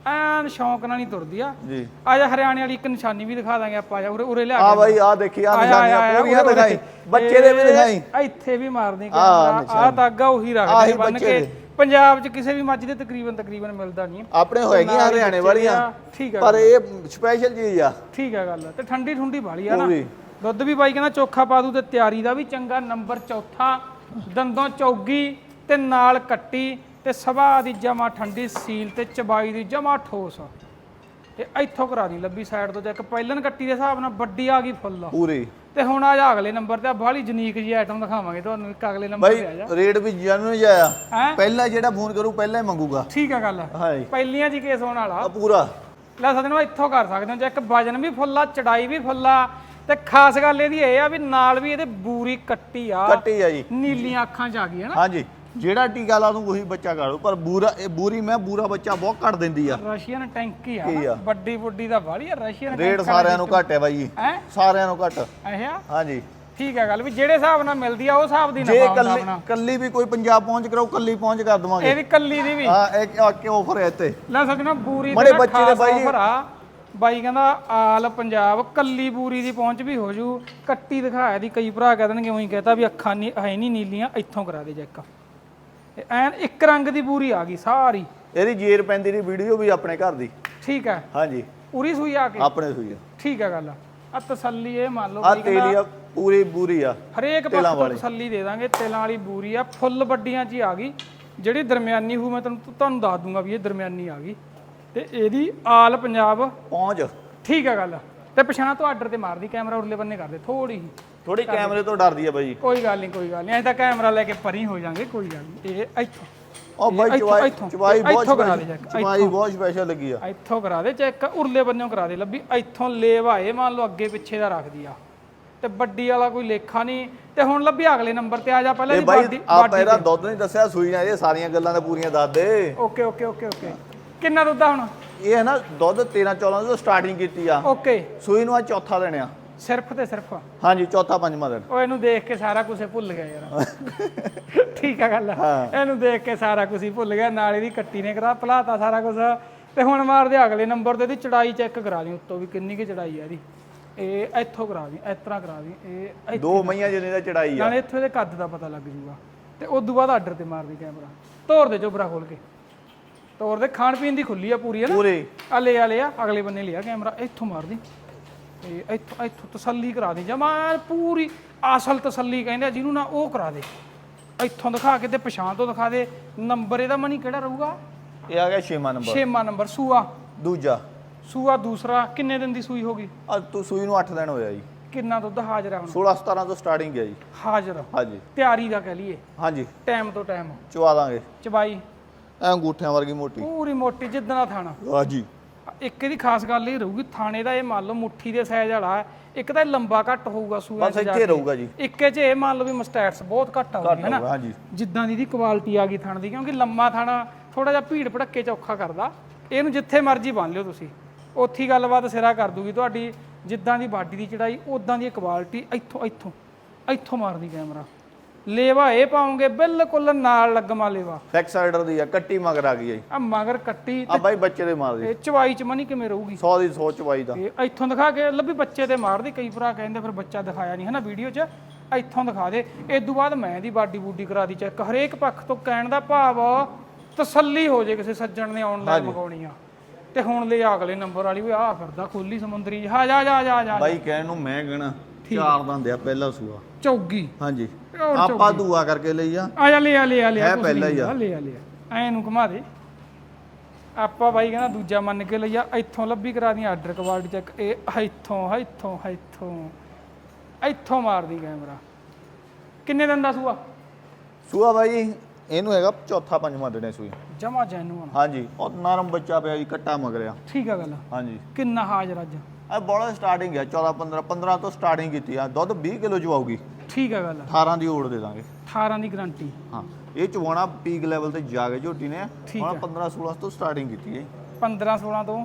ਐਨ ਸ਼ੌਂਕ ਨਾਲ ਨਹੀਂ ਤੁਰਦੀ ਆ। ਜੀ। ਆ ਜਾ ਹਰਿਆਣੇ ਵਾਲੀ ਇੱਕ ਨਿਸ਼ਾਨੀ ਵੀ ਦਿਖਾ ਦਾਂਗੇ ਆਪਾਂ ਆ ਜਾ ਉਰੇ ਉਰੇ ਲਿਆ ਆ ਬਾਈ ਆ ਦੇਖੀ ਆ ਨਿਸ਼ਾਨੀਆਂ ਪੂਰੀਆਂ ਦਿਖਾਈ। ਬੱਚੇ ਦੇ ਵੀ ਦਿਖਾਈ। ਇੱਥੇ ਵੀ ਮਾਰਦੀ ਕੈਮਰਾ ਆ ਤਾਗਾ ਉਹੀ ਰੱਖਦੇ ਬੰਨ ਕੇ। ਪੰਜਾਬ 'ਚ ਕਿਸੇ ਵੀ ਮੱਝ ਦੇ ਤਕਰੀਬਨ ਤਕਰੀਬਨ ਮਿਲਦਾ ਨਹੀਂ। ਆਪਣੇ ਹੋਏਗੀਆਂ ਹਰਿਆਣੇ ਵਾਲੀਆਂ। ਠੀਕ ਆ ਪਰ ਇਹ ਸਪੈਸ਼ਲ ਚੀਜ਼ ਆ। ਠੀਕ ਆ ਗੱਲ ਤੇ ਠੰਡੀ ਠੁੰਡੀ ਵਾਲੀ ਆ ਨਾ। ਦੁੱਧ ਵੀ ਬਾਈ ਕਹਿੰਦਾ ਚੋਖਾ ਪਾ ਦੂ ਤੇ ਤਿਆਰੀ ਦਾ ਵੀ ਚੰਗਾ। ਨੰਬਰ ਚੌਥਾ ਦੰਦੋਂ ਚੌਗੀ ਤੇ ਨਾਲ ਕੱਟੀ। ਤੇ ਸਭਾ ਦੀ ਜਮਾ ਠੰਡੀ ਸੀਲ ਤੇ ਚਬਾਈ ਦੀ ਜਮਾ ਠੋਸ। ਤੇ ਇੱਥੋਂ ਕਰਾ ਦੀ ਲੱਭੀ ਸਾਈਡ ਤੋਂ ਚੈੱਕ ਪਹਿਲਨ ਕੱਟੀ ਦੇ ਹਿਸਾਬ ਨਾਲ ਵੱਡੀ ਆ ਗਈ ਫੁੱਲ। ਪੂਰੀ। ਤੇ ਹੁਣ ਆ ਜਾ ਅਗਲੇ ਨੰਬਰ ਤੇ ਆ ਬਾਹਲੀ ਜਨੀਕ ਜੀ ਆਈਟਮ ਦਿਖਾਵਾਂਗੇ ਤੁਹਾਨੂੰ ਇੱਕ ਅਗਲੇ ਨੰਬਰ ਬਾਈ ਤੇ ਆ ਜਾ। ਰੇਟ ਵੀ ਜਨੂ ਜਾਇਆ ਹੈ? ਪਹਿਲਾ ਜਿਹੜਾ ਫੋਨ ਕਰੂ ਪਹਿਲਾਂ ਹੀ ਮੰਗੂਗਾ। ਠੀਕ ਆ ਗੱਲ। ਹਾਂਜੀ ਪਹਿਲੀਆਂ ਜੀ ਕੇਸ ਹੋਣ ਵਾਲਾ। ਆ ਪੂਰਾ। ਲੈ ਸਕਦੇ ਹੋ ਇੱਥੋਂ ਕਰ ਸਕਦੇ ਹੋ। ਚੈੱਕ ਵਜਨ ਵੀ ਫੁੱਲਾ ਚੜਾਈ ਵੀ ਫੁੱਲਾ ਤੇ ਖਾਸ ਗੱਲ ਇਹਦੀ ਇਹ ਆ ਵੀ ਨਾਲ ਵੀ ਇਹਦੇ ਬੂਰੀ ਕੱਟੀ ਆ। ਕੱਟੀ ਆ ਜੀ। ਨੀਲੀਆਂ ਅੱਖਾਂ ਚ ਆ ਗਈ ਹੈ ਨਾ। ਹਾਂਜੀ। ਜਿਹੜਾ ਟੀਕਾ ਲਾ ਦੂੰ ਉਹੀ ਬੱਚਾ ਕਾੜੂ ਪਰ ਬੂਰਾ ਇਹ ਬੂਰੀ ਮੈਂ ਬੂਰਾ ਬੱਚਾ ਬਹੁਤ ਕੱਟ ਦਿੰਦੀ ਆ। ਰਸ਼ੀਅਨ ਟੈਂਕੀ ਆ ਕੀ ਨਾ। ਵੱਡੀ ਵੱਡੀ ਦਾ ਵਾਲੀ ਆ ਰਸ਼ੀਅਨ ਰੇਟ ਸਾਰਿਆਂ ਨੂੰ ਘੱਟ ਹੈ ਬਾਈ ਜੀ। ਹੈ? ਸਾਰਿਆਂ ਨੂੰ ਘੱਟ। ਇਹ ਆ ਹਾਂਜੀ। ਠੀਕ ਆ ਗੱਲ ਵੀ ਜਿਹੜੇ ਹਿਸਾਬ ਨਾਲ ਮਿਲਦੀ ਆ ਉਹ ਹਿਸਾਬ ਦੀ ਨਾ ਜੇ ਕੱਲੀ ਆਪਣਾ। ਕੱਲੀ ਵੀ ਕੋਈ ਪੰਜਾਬ ਪਹੁੰਚ ਕਰਾਓ ਕੱਲੀ ਪਹੁੰਚ ਕਰ ਦਵਾਂਗੇ। ਇਹ ਵੀ ਕੱਲੀ ਦੀ ਵੀ। ਹਾਂ ਇੱਕ ਇੱਕ ਆਫਰ ਹੈ ਇੱਥੇ। ਲੈ ਹੋ ਬੂਰੀ ਬੜੇ ਦਾ ਬੱਚੇ ਦੇ ਬਾਈ ਜੀ। ਆ। ਬਾਈ ਕਹਿੰਦਾ ਆਲ ਪੰਜਾਬ ਕੱਲੀ ਬੂਰੀ ਦੀ ਪਹੁੰਚ ਵੀ ਹੋ ਜੂ। ਕੱਟੀ ਦਿਖਾਇਆ ਦੀ ਕਈ ਭਰਾ ਕਹਿ ਦੇਣਗੇ ਉਹੀ ਕਹਤਾ ਵੀ ਅੱਖਾਂ ਨਹੀਂ ਹੈ ਨਹੀਂ ਨੀਲੀਆਂ ਇੱਥੋਂ ਕਰਾ ਦੇ ਚੈੱਕ। ਐਨ ਇੱਕ ਰੰਗ ਦੀ ਬੂਰੀ ਆ ਗਈ ਸਾਰੀ। ਇਹਦੀ ਜੇਰ ਪੈਂਦੀ ਦੀ ਵੀਡੀਓ ਵੀ ਆਪਣੇ ਘਰ ਦੀ। ਠੀਕ ਹੈ। ਹਾਂਜੀ। ਪੂਰੀ ਸੂਈ ਆ ਕੇ? ਆਪਣੇ ਸੂਈ ਆ। ਠੀਕ ਹੈ ਗੱਲ। ਆ ਤਸੱਲੀ ਇਹ ਮੰਨ ਲਓ ਆ ਕਹਿੰਦਾ ਤੇਲੀਆ ਪੂਰੀ ਬੂਰੀ ਆ ਹਰੇਕ ਤੋਂ ਤਸੱਲੀ ਦੇ ਦਾਂਗੇ ਤੇਲਾਂ ਵਾਲੀ ਬੂਰੀ ਆ ਫੁੱਲ ਵੱਡੀਆਂ ਹੀ ਆ ਗਈ। ਜਿਹੜੀ ਦਰਮਿਆਨੀ ਹੂ ਮੈਂ ਤੁਹਾਨੂੰ ਤੁਹਾਨੂੰ ਦੱਸ ਦੂੰਗਾ ਵੀ ਇਹ ਦਰਮਿਆਨੀ ਆ ਗਈ। ਤੇ ਇਹਦੀ ਆਲ ਪੰਜਾਬ ਪਹੁੰਚ। ਠੀਕ ਹੈ ਗੱਲ। ਤੇ ਪਛਾਣ ਤੋਂ ਆਰਡਰ ਤੇ ਮਾਰਦੀ ਕੈਮਰਾ ਉਰਲੇ ਬੰਨੇ ਕਰਦੇ ਥੋੜੀ ਥੋੜੀ ਕੈਮਰੇ ਤੋਂ ਡਰਦੀ ਆ ਬਾਈ। ਕੋਈ ਗੱਲ ਨਹੀਂ ਕੋਈ ਗੱਲ ਨਹੀਂ। ਅਸੀਂ ਤਾਂ ਕੈਮਰਾ ਲੈ ਕੇ ਪਰੀ ਹੋ ਜਾਾਂਗੇ ਕੋਈ ਗੱਲ ਨਹੀਂ। ਇਹ ਇੱਥੋਂ। ਉਹ ਬਾਈ ਚਵਾਈ ਚਵਾਈ ਬਹੁਤ ਚਵਾਈ ਬਹੁਤ ਸਪੈਸ਼ਲ ਲੱਗੀ ਆ। ਇੱਥੋਂ ਕਰਾ ਦੇ ਚੈੱਕ। ਉਰਲੇ ਬੰਨਿਓ ਕਰਾ ਦੇ ਲੱਭੀ। ਇੱਥੋਂ ਲੇਵ ਆਏ ਮੰਨ ਲਓ ਅੱਗੇ ਪਿੱਛੇ ਦਾ ਰੱਖਦੀ ਆ। ਤੇ ਵੱਡੀ ਵਾਲਾ ਕੋਈ ਲੇਖਾ ਨਹੀਂ। ਤੇ ਹੁਣ ਲੱਭੀ ਅਗਲੇ ਨੰਬਰ ਤੇ ਆ ਜਾ ਪਹਿਲਾਂ ਦੀ ਬਾਡੀ ਆਪਾਂ ਇਹਦਾ ਦੁੱਧ ਨਹੀਂ ਦੱਸਿਆ ਸੂਈਆਂ ਇਹ ਸਾਰੀਆਂ ਗੱਲਾਂ ਤਾਂ ਪੂਰੀਆਂ ਦੱਸ ਦੇ। Okay okay okay okay. ਕਿੰਨਾ ਦੁੱਧ ਆ ਹੁਣ? ਇਹ ਹੈ ਨਾ ਦੁੱਧ 13 14 ਤੋਂ ਸਟਾਰਟਿੰਗ ਕੀਤੀ ਆ। ਓਕੇ। ਸੂਈ ਨੂੰ ਆ ਚੌਥਾ ਦਿਨ ਆ ਸਿਰਫ ਤੇ ਸਿਰਫ। ਹਾਂਜੀ ਚੌਥਾ ਪੰਜਵਾਂ ਦਿਨ। ਉਹ ਇਹਨੂੰ ਦੇਖ ਕੇ ਸਾਰਾ ਕੁਝ ਭੁੱਲ ਗਿਆ ਯਾਰ। ਠੀਕ ਆ ਗੱਲ ਇਹਨੂੰ ਦੇਖ ਕੇ ਸਾਰਾ ਕੁਝ ਹੀ ਭੁੱਲ ਗਿਆ ਨਾਲ ਇਹਦੀ ਕੱਟੀ ਨੇ ਕਰਾ ਭਲਾਤਾ ਸਾਰਾ ਕੁਝ ਤੇ ਹੁਣ ਮਾਰਦੇ ਅਗਲੇ ਨੰਬਰ ਤੇ ਇਹਦੀ ਚੜਾਈ ਚੈੱਕ ਕਰਾ ਦੀ ਉੱਤੋਂ ਵੀ ਕਿੰਨੀ ਕੀ ਚੜਾਈ ਆ ਇਹਦੀ। ਇਹ ਇੱਥੋਂ ਕਰਾ ਦੀ ਇਸ ਤਰ੍ਹਾਂ ਕਰਾ ਦੀ ਇਹ ਦੋ। ਮਈਆਂ ਜਿੰਨੇ ਦਾ ਚੜਾਈ ਆ। ਨਾਲੇ ਇੱਥੋਂ ਇਹਦੇ ਕੱਦ ਦਾ ਪਤਾ ਲੱਗ ਜੂਗਾ। ਤੇ ਉਸ ਤੋਂ ਬਾਅਦ ਆਰਡਰ ਤੇ ਮਾਰਦੀ ਕੈਮਰਾ ਤੋਰ ਦੇ ਚੋਬਰਾ ਖੋਲ ਕੇ। ਤੋਰ ਦੇ ਖਾਣ ਪੀਣ ਦੀ ਖੁੱਲੀ ਆ ਪੂਰੀ ਹੈ ਨਾ? ਪੂਰੇ। ਆ ਲੈ ਆ ਲੈ ਆ ਅਗਲੇ ਬੰਨੇ ਲਿਆ ਕੈਮਰਾ ਇੱਥੋਂ ਮਾਰ ਦੀ ਤੇ ਇੱਥੋਂ ਇੱਥੋਂ ਤਸੱਲੀ ਕਰਾ ਦੇ। ਜਮਾ ਪੂਰੀ ਅਸਲ ਤਸੱਲੀ ਕਹਿੰਦੇ ਆ ਜਿਹਨੂੰ ਨਾ ਉਹ ਕਰਾ ਦੇ। ਇੱਥੋਂ ਦਿਖਾ ਕੇ ਤੇ ਪਛਾਣ ਤੋਂ ਦਿਖਾ ਦੇ। ਨੰਬਰ ਇਹਦਾ ਮਨੀ ਕਿਹੜਾ ਰਹੂਗਾ? ਇਹ ਆ ਗਿਆ ਛੇਵਾਂ ਨੰਬਰ। ਛੇਵਾਂ ਨੰਬਰ ਸੂਆ। ਦੂਜਾ। ਸੂਆ ਦੂਸਰਾ ਕਿੰਨੇ ਦਿਨ ਦੀ ਸੂਈ ਹੋਗੀ ਅੱਜ ਤੂੰ ਸੂਈ ਨੂੰ 8 ਦਿਨ ਹੋਇਆ ਜੀ। ਕਿੰਨਾ ਦੁੱਧ ਹਾਜ਼ਰ ਆ ਹੁਣ? 16 17 ਤੋਂ ਸਟਾਰਟਿੰਗ ਹੈ ਜੀ। ਹਾਜ਼ਰ ਹਾਂਜੀ। ਤਿਆਰੀ ਦਾ ਕਹਿ ਲਈਏ। ਹਾਂਜੀ। ਟਾਈਮ ਤੋਂ ਟਾਈਮ ਚਵਾ ਦਾਂਗੇ। ਚਬਾਈ। ਐ ਅੰਗੂਠਿਆਂ ਵਰਗੀ ਮੋਟੀ। ਪੂਰੀ ਮੋਟੀ ਜਿੱਦਾਂ ਦਾ ਥਾਣਾ। ਹਾਂਜੀ ਇੱਕ ਇਹਦੀ ਖਾਸ ਗੱਲ ਇਹ ਰਹੂਗੀ ਥਾਣੇ ਦਾ ਇਹ ਮੰਨ ਲਓ ਮੁੱਠੀ ਦੇ ਸਾਈਜ਼ ਵਾਲਾ ਹੈ। ਇੱਕ ਤਾਂ ਇਹ ਲੰਬਾ ਘੱਟ ਹੋਊਗਾ ਸੂਆ ਬਸ ਇੱਥੇ ਰਹੂਗਾ ਜੀ। ਇੱਕੇ 'ਚ ਇਹ ਮੰਨ ਲਓ ਵੀ ਮਸਟੈਟਸ ਬਹੁਤ ਘੱਟ ਆਊਗੀ ਹੈ ਨਾ ਜਿੱਦਾਂ ਦੀ ਦੀ ਕੁਆਲਿਟੀ ਆ ਗਈ ਥਣ ਦੀ ਕਿਉਂਕਿ ਲੰਮਾ ਥਣ ਥੋੜਾ ਜਿਹਾ ਭੀੜ ਭੜੱਕੇ ਚ ਔਖਾ ਕਰਦਾ। ਇਹਨੂੰ ਜਿੱਥੇ ਮਰਜ਼ੀ ਬੰਨ ਲਿਓ ਤੁਸੀਂ। ਉੱਥੇ ਗੱਲਬਾਤ ਸਿਰਾ ਕਰ ਦੂਗੀ ਤੁਹਾਡੀ ਜਿੱਦਾਂ ਦੀ ਬਾਡੀ ਦੀ ਚੜਾਈ ਉਦਾਂ ਦੀ ਕੁਆਲਿਟੀ ਇੱਥੋਂ ਇੱਥੋਂ ਇੱਥੋਂ ਮਾਰਦੀ ਕੈਮਰਾ ਲੇਵਾ ਇਹ ਪਾਉਂਗੇ ਬਿਲਕੁਲ ਨਾਲ ਲੱਗਮਾ ਲੇਵਾ। ਬੈਕ ਸਾਈਡਰ ਦੀ ਆ ਕੱਟੀ ਮਗਰ ਆ ਗਈ ਜੀ। ਆ ਮਗਰ ਕੱਟੀ ਆ ਬਾਈ ਬੱਚੇ ਦੇ ਮਾਰ ਦੇ। ਤੇ ਚਵਾਈ ਚ ਮਨੀ ਕਿਵੇਂ ਰਹੂਗੀ? 100 ਦੀ 100 ਚਵਾਈ ਦਾ। ਤੇ ਇੱਥੋਂ ਦਿਖਾ ਕੇ ਲੱਭੀ ਬੱਚੇ ਤੇ ਮਾਰਦੀ ਕਈ ਭਰਾ ਕਹਿੰਦੇ ਫਿਰ ਬੱਚਾ ਦਿਖਾਇਆ ਨਹੀਂ ਹੈ ਨਾ ਵੀਡੀਓ 'ਚ? ਇੱਥੋਂ ਦਿਖਾ ਦੇ। ਇਸ ਤੋਂ ਬਾਅਦ ਮੈਂ ਦੀ ਬਾਡੀ ਬੂਡੀ ਕਰਾ ਦੀ ਚੈੱਕ ਹਰੇਕ ਪੱਖ ਤੋਂ ਕਹਿਣ ਦਾ ਭਾਵ ਤਸੱਲੀ ਹੋ ਜੇ ਕਿਸੇ ਸੱਜਣ ਨੇ ਆਨਲਾਈਨ ਮੰਗਾਉਣੀ ਆ। ਤੇ ਹੁਣ ਲੈ ਅਗਲੇ ਨੰਬਰ ਵਾਲੀ ਵੀ ਆ ਫਿਰਦਾ ਖੋਲੀ ਸਮੁੰਦਰੀ। ਜਾ ਜਾ ਜਾ ਜਾ ਜਾ। ਬਾਈ ਕਹਿਣ ਨੂੰ ਮੈਂ ਕਹਿਣਾ ਚਾਰ ਦੰਦ ਆ ਪਹਿਲਾ ਸੂਆ। ਚੌਗੀ। ਹਾਂਜੀ। ਹੋਰ ਆਪਾਂ ਦੂਆ ਕਰਕੇ ਲਈ ਆ। ਆ ਜਾ ਲੈ ਆ ਲੈ ਆ ਲੈ ਆ ਹੈ ਪਹਿਲਾਂ ਹੀ ਲੈ ਆ ਲੈ ਆ। ਐ ਨੂੰ ਘੁਮਾ ਦੇ। ਆਪਾਂ ਬਾਈ ਕਹਿੰਦਾ ਦੂਜਾ ਮੰਨ ਕੇ ਲਈਆ ਇੱਥੋਂ ਲੱਭੀ ਕਰਾ ਦੀ ਆਰਡਰ ਕੁਆਲਿਟੀ ਚੈੱਕ ਇਹ ਇੱਥੋਂ ਇੱਥੋਂ ਇੱਥੋਂ। ਇੱਥੋਂ ਮਾਰਦੀ ਕੈਮਰਾ ਕਿੰਨੇ ਦਿਨ ਦਾ ਸੂਆ? ਸੂਆ ਬਾਈ ਇਹਨੂੰ ਹੈਗਾ ਚੌਥਾ ਪੰਜਵਾਂ ਦਿਨੇ ਸੂਈ। ਜਮਾ ਜੈਨੂਨ ਹਾਂਜੀ ਉਹ ਨਰਮ ਬੱਚਾ ਪਿਆ ਜੀ ਕੱਟਾ ਮਗਰਿਆ ਠੀਕ ਆ ਗੱਲ। ਹਾਂਜੀ। ਕਿੰਨਾ ਹਾਜ਼ਰ ਅੱਜ? ਇਹ ਬੋਲਾ ਸਟਾਰਟਿੰਗ ਹੈ 14 15 15 ਤੋਂ ਸਟਾਰਟਿੰਗ ਕੀਤੀ ਆ। ਦੁੱਧ 20 ਕਿਲੋ ਚਵਾਉਗੀ ਠੀਕ ਆ ਗੱਲ 18 ਦੀ ਓੜ ਦੇ ਦਾਂਗੇ। 18 ਦੀ ਗਾਰੰਟੀ ਹਾਂ ਇਹ ਚਵਾਉਣਾ ਪੀਕ ਲੈਵਲ ਤੇ ਜਾ ਕੇ ਝੋਟੀ ਨੇ। ਹੁਣ 15 16 ਤੋਂ ਸਟਾਰਟਿੰਗ ਕੀਤੀ ਹੈ। 15 16 ਤੋਂ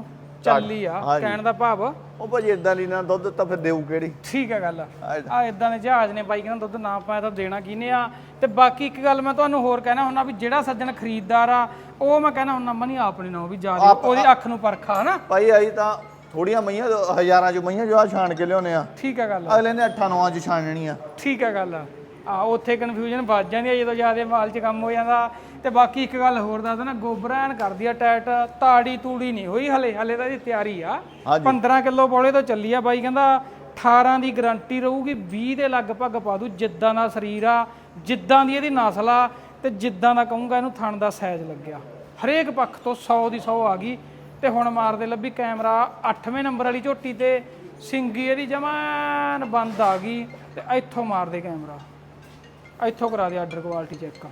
ਚੱਲੀ ਆ। ਕਹਿਣ ਦਾ ਭਾਵ। ਉਹ ਭਾਜੀ ਇਦਾਂ ਨਹੀਂ ਨਾ ਦੁੱਧ ਤਾਂ ਫਿਰ ਦੇਊ ਕਿਹੜੀ? ਠੀਕ ਹੈ ਗੱਲ ਆ- ਇਦਾਂ ਦੇ ਜਹਾਜ਼ ਨੇ ਬਾਈ ਕਹਿੰਦਾ ਦੁੱਧ ਨਾ ਪਾਇਆ ਤਾਂ ਦੇਣਾ ਕਿਹਨੇ ਆ। ਤੇ ਬਾਕੀ ਇੱਕ ਗੱਲ ਮੈਂ ਤੁਹਾਨੂੰ ਹੋਰ ਕਹਿਣਾ ਹੁੰਨਾ ਵੀ ਜਿਹੜਾ ਸੱਜਣ ਖਰੀਦਦਾਰ ਆ ਉਹ ਮੈਂ ਕਹਿਣਾ ਹੁੰਨਾ ਮਨੀ ਆਪਣੇ ਨਾਲ ਵੀ ਜਾ ਉਹਦੀ ਅੱਖ ਨੂੰ ਪਰਖਾ ਹਨਾ? ਭਾਈ ਆਈ ਤਾਂ ਥੋੜੀਆਂ ਮਈਆਂ ਹਜ਼ਾਰਾਂ ਚ ਮਈਆਂ ਜੋ ਆ ਛਾਣ ਕੇ ਲਿਆਉਨੇ ਆ। ਠੀਕ ਹੈ ਗੱਲ ਅਗਲੇ ਨੇ 8 9 ਚ ਛਾਣਣੀ ਆ। ਠੀਕ ਹੈ ਗੱਲ ਆ। ਉੱਥੇ ਕਨਫਿਊਜ਼ਨ ਵੱਜ ਜਾਂਦੀ ਆ ਜਦੋਂ ਜ਼ਿਆਦਾ ਮਾਲ 'ਚ ਕੰਮ ਹੋ ਜਾਂਦਾ। ਤੇ ਬਾਕੀ ਇੱਕ ਗੱਲ ਹੋਰ ਦੱਸ ਨਾ ਗੋਬਰ ਐਨ ਕਰਦੀ ਆ ਟੈਟ ਤਾੜੀ ਤੂੜੀ ਨਹੀਂ ਹੋਈ ਹਲੇ ਹਲੇ ਤਾਂ ਇਹਦੀ ਤਿਆਰੀ ਆ। ਹਾਂਜੀ। 15 ਕਿਲੋ ਬੋਲੇ ਤੋਂ ਚੱਲੀ ਆ ਬਾਈ ਕਹਿੰਦਾ 18 ਦੀ ਗਾਰੰਟੀ ਰਹੂਗੀ 20 ਦੇ ਲਗਭਗ ਪਾ ਦੂ ਜਿੱਦਾਂ ਦਾ ਸਰੀਰ ਆ ਜਿੱਦਾਂ ਦੀ ਇਹਦੀ ਨਸਲ ਆ ਤੇ ਜਿੱਦਾਂ ਦਾ ਕਹੂੰਗਾ ਇਹਨੂੰ ਥਣ ਦਾ ਸਾਈਜ਼ ਲੱਗਿਆ। ਹਰੇਕ ਪੱਖ ਤੋਂ 100 ਦੀ 100 ਆ ਗਈ। ਤੇ ਹੁਣ ਮਾਰਦੇ ਲੱਭੀ ਕੈਮਰਾ 8ਵੇਂ ਨੰਬਰ ਵਾਲੀ ਝੋਟੀ ਤੇ ਸਿੰਗੀ ਇਹਦੀ ਜਮਾਨ ਬੰਦ ਆ ਗਈ ਤੇ ਇੱਥੋਂ ਮਾਰਦੇ ਕੈਮਰਾ। ਇੱਥੋਂ ਕਰਾ ਦੇ ਆਰਡਰ ਕੁਆਲਿਟੀ ਚੈੱਕ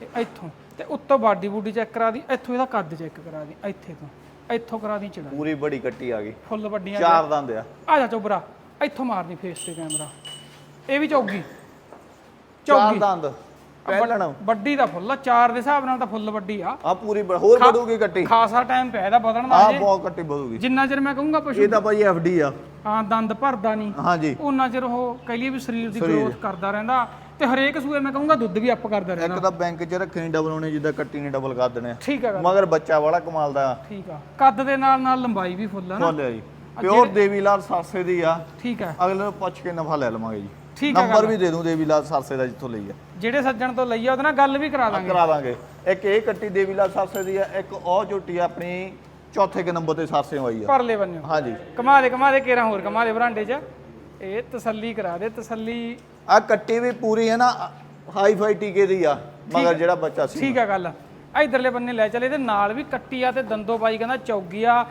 ਤੇ ਇੱਥੋਂ ਤੇ ਉੱਤੋਂ ਬਾਡੀ ਬੂਡੀ ਚੈੱਕ ਕਰਾ ਦੀ ਇੱਥੋਂ ਇਹਦਾ ਕੱਦ ਚੈੱਕ ਕਰਾ ਦੀ ਇੱਥੇ ਤੋਂ। ਇੱਥੋਂ ਕਰਾ ਦੀ ਚੜਾ ਪੂਰੀ ਬੜੀ ਕੱਟੀ ਆ ਗਈ। ਫੁੱਲ ਵੱਡੀਆਂ ਚਾਰ ਦੰਦ ਆ। ਆ ਜਾ ਚੋਬਰਾ ਇੱਥੋਂ ਮਾਰਨੀ ਫੇਸ ਤੇ ਕੈਮਰਾ। ਇਹ ਵੀ ਚੌਗੀ। ਚਾਰ ਚੌਗੀ। ਦੰਦ ਪਹਿਲਣ ਵੱਡੀ ਦਾ ਫੁੱਲ ਆ ਚਾਰ ਦੇ ਹਿਸਾਬ ਨਾਲ ਤਾਂ ਫੁੱਲ ਵੱਡੀ ਆ। ਆ ਪੂਰੀ ਬ- ਹੋਰ ਵਧੂਗੀ ਕੱਟੀ? ਖਾਸਾ ਟਾਈਮ ਪਿਆ ਇਹਦਾ ਵਧਣ ਦਾ ਆ ਜੇ ਬਹੁਤ ਕੱਟੀ ਵਧੂਗੀ। ਜਿੰਨਾ ਚਿਰ ਮੈਂ ਕਹੂੰਗਾ ਪਸ਼ੂ ਇਹ ਤਾਂ ਭਾਈ ਐਫਡੀ ਆ। ਹਾਂ ਦੰਦ ਭਰਦਾ ਨਹੀਂ। ਹਾਂਜੀ। ਉਹਨਾਂ ਚਿਰ ਉਹ ਕਹਿ ਲਈਏ ਵੀ ਸਰੀਰ ਦੀ ਗਰੋਥ ਕਰਦਾ ਰਹਿੰਦਾ। ਤੇ ਹਰੇਕ ਸੂਏ ਮੈਂ ਕਹੂੰਗਾ ਦੁੱਧ ਵੀ ਅਪ ਕਰਦਾ ਰਹਿੰਦਾ। ਇੱਕ ਤਾਂ ਬੈਂਕ 'ਚ ਰੱਖਣੀ ਡਬਲ ਹੋਣੀ ਜਿੱਦਾਂ ਕੱਟੀ ਨੇ ਡਬਲ ਕਰ ਦੇਣੇ ਆ। ਠੀਕ ਆ ਗੱਲ। ਮਗਰ ਬੱਚਾ ਵਾਲਾ ਕਮਾਲ ਦਾ। ਠੀਕ ਆ। ਕੱਦ ਦੇ ਨਾਲ ਨਾਲ ਲੰਬਾਈ ਵੀ ਫੁੱਲ ਆ ਨਾ। ਬੋਲਿਆ ਜੀ। ਪਿਓਰ ਦੇਵੀ ਲਾਲ ਸਰਸੇ ਦੀ ਆ। ਠੀਕ ਆ। ਅਗਲੇ ਨੂੰ ਪੁੱਛ ਕੇ ਨਫਾ ਲੈ ਲਵਾਂਗੇ ਜੀ। ਠੀਕ ਆ ਨੰਬਰ ਵੀ ਦੇ ਦੂੰ ਦੇਵੀ ਲਾਲ ਸਰਸੇ ਦਾ ਜਿੱਥੋਂ ਲਈ ਆ। ਜਿਹੜੇ ਸੱਜਣ ਤੋਂ ਲਈ ਆ ਉਹਦੇ ਨਾਲ ਗੱਲ ਵੀ ਕਰਾ ਦਾਂਗੇ। ਕਰਾ ਦਾਂਗੇ। ਇੱਕ ਇਹ ਕੱਟੀ ਦੇਵੀ ਲਾਲ ਸਰਸੇ ਦੀ ਆ ਇੱਕ ਉਹ ਝੋਟੀ ਆਪਣੀ ਚੌਥੇ ਕੇ ਨੰਬਰ ਤੇ ਸਰਸੇ ਆਈ ਆ। ਪਰਲੇ ਬੰਨਿਓ। ਹਾਂਜੀ। ਕਮਾ ਦੇ ਕਮਾ ਦੇ ਕੇਰਾ ਹੋਰ ਕਮਾ ਦੇ ਬਰਾਂਡੇ 'ਚ। ਇਹ ਤਸੱਲੀ ਕਰਾ ਦੇ ਤਸੱਲੀ। ਆ ਕੱਟੀ ਵੀ ਪੂਰੀ ਹੈ ਨਾ ਹਾਈ ਫਾਈ ਟੀਕੇ ਦੀ ਆ ਮਗਰ ਜਿਹੜਾ ਬੱਚਾ ਸੀ। ਠੀਕ ਆ ਗੱਲ। ਇਧਰਲੇ ਬੰਨੇ ਲੈ ਚਲੇ ਤੇ ਨਾਲ ਵੀ ਕੱਟੀ ਆ ਤੇ ਦੰਦੋ ਬਾਈ ਕਹਿੰਦਾ ਚੌਗੀ ਆ।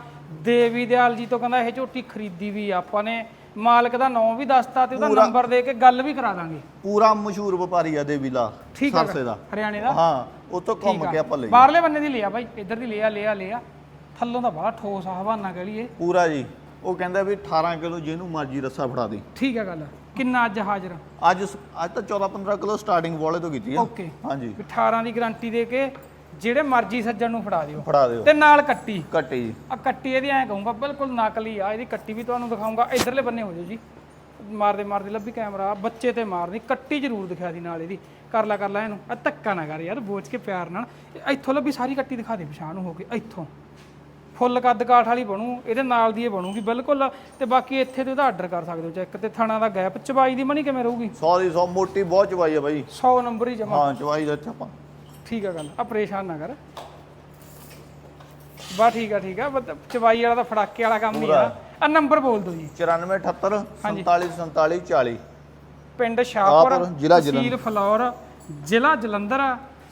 ਦੇਵੀ ਦਿਆਲ ਜੀ ਤੋਂ ਕਹਿੰਦਾ ਇਹ ਝੋਟੀ ਖਰੀਦੀ ਵੀ ਆਪਾਂ ਨੇ। ਮਾਲਕ ਦਾ ਨਾਮ ਵੀ ਦੱਸਤਾ ਤੇ ਉਹਦਾ ਨੰਬਰ ਦੇ ਕੇ ਗੱਲ ਵੀ ਕਰਾ ਦਾਂਗੇ। ਪੂਰਾ ਮਸ਼ਹੂਰ ਵਪਾਰੀ ਆ ਦੇਵੀ ਲਾਲ ਠੀਕ ਆ ਸਰਸੇ ਦਾ। ਹਰਿਆਣੇ ਦਾ? ਹਾਂ ਉਤੋਂ ਘੁੰਮ ਕੇ ਆਪਾਂ ਲਈ ਬਾਹਰਲੇ ਬੰਨੇ ਦੀ ਲਿਆ ਬਾਈ ਇੱਧਰ ਦੀ ਲਿਆ ਲਿਆ ਲਿਆ। ਥੱਲੋਂ ਦਾ ਬੜਾ ਠੋਸ ਆ ਹਵਾਨਾ ਕਹ ਲਈਏ। ਪੂਰਾ ਜੀ। ਉਹ ਕਹਿੰਦਾ ਵੀ 18 ਕਿਲੋ ਜਿਹਨੂੰ ਮਰਜ਼ੀ ਰੱਸਾ ਫੜਾ ਦੇ। ਠੀਕ ਆ ਗੱਲ। ਕਿੰਨਾ ਅੱਜ ਹਾਜ਼ਰ? ਅੱਜ ਅੱਜ ਤਾਂ 14 15 ਕਿਲੋ ਸਟਾਰਟਿੰਗ ਵਾਲੇ ਤੋਂ ਕੀਤੀ ਆ। ਓਕੇ। ਹਾਂਜੀ। 18 ਦੀ ਗਾਰੰਟੀ ਦੇ ਕੇ ਜਿਹੜੇ ਮਰਜ਼ੀ ਸੱਜਣ ਨੂੰ ਫੜਾ ਦਿਓ। ਫੜਾ ਦਿਓ। ਤੇ ਨਾਲ ਕੱਟੀ। ਕੱਟੀ। ਜੀ ਆ ਕੱਟੀ ਇਹਦੀ ਐਂ ਕਹੂੰਗਾ ਬਿਲਕੁਲ ਨਕਲੀ ਆ ਇਹਦੀ ਕੱਟੀ ਵੀ ਤੁਹਾਨੂੰ ਦਿਖਾਉਂਗਾ ਇਧਰਲੇ ਬੰਨੇ ਹੋ ਜਾਓ ਜੀ। ਮਾਰਦੇ ਮਾਰਦੇ ਲੱਭੀ ਕੈਮਰਾ ਬੱਚੇ ਤੇ ਮਾਰਨੀ ਕੱਟੀ ਜ਼ਰੂਰ ਦਿਖਾ ਦੀ ਨਾਲ ਇਹਦੀ। ਕਰ ਲੈ ਕਰ ਲੈ ਇਹਨੂੰ। ਆ ਧੱਕਾ ਨਾ ਕਰ ਯਾਰ ਬੋਝ ਕੇ ਪਿਆਰ ਨਾਲ। ਇੱਥੋਂ ਲੱਭੀ ਸਾਰੀ ਕੱਟੀ ਦਿਖਾ ਦੇ ਪਛਾਣ ਹੋ ਕੇ ਇੱਥੋਂ। ਫੁੱਲ ਕੱਦ ਕਾਠ ਵਾਲੀ ਬਣੂ ਇਹਦੇ ਨਾਲ ਦੀ ਇਹ ਬਣੂਗੀ ਬਿਲਕੁਲ। ਤੇ ਬਾਕੀ ਇੱਥੇ ਤੇ ਉਹਦਾ ਆਰਡਰ ਕਰ ਸਕਦੇ ਹੋ ਚੈੱਕ ਤੇ ਥਣਾ ਦਾ ਗੈਪ ਚਬਾਈ ਦੀ ਮਣੀ ਕਿਵੇਂ ਰਹੂਗੀ? 100 ਦੀ 100 ਮੋਟੀ ਬਹੁਤ ਚਵਾਈ ਆ ਬਾਈ। 100 ਨੰਬਰ ਹੀ ਜਮਾ। ਹਾਂ ਚਵਾਈ ਦਾ ਇੱਥੇ ਆਪਾਂ ਠੀਕ ਆ ਗੱਲ ਆ ਪਰੇਸ਼ਾਨ ਨਾ ਕਰ। ਬਾ ਠੀਕ ਆ ਠੀਕ ਆ ਬਤ- ਚਵਾਈ ਵਾਲਾ ਤਾਂ ਫੜਾਕੇ ਵਾਲਾ ਕੰਮ ਹੀ ਆ ਆ ਨੰਬਰ ਬੋਲ ਦਿਓ ਜੀ। 9478 47 47 40 ਪਿੰਡ ਸ਼ਾਹਪੁਰ ਜ਼ਿਲ੍ਹਾ ਫਲੌਰ ਜ਼ਿਲ੍ਹਾ ਜਲੰਧਰ।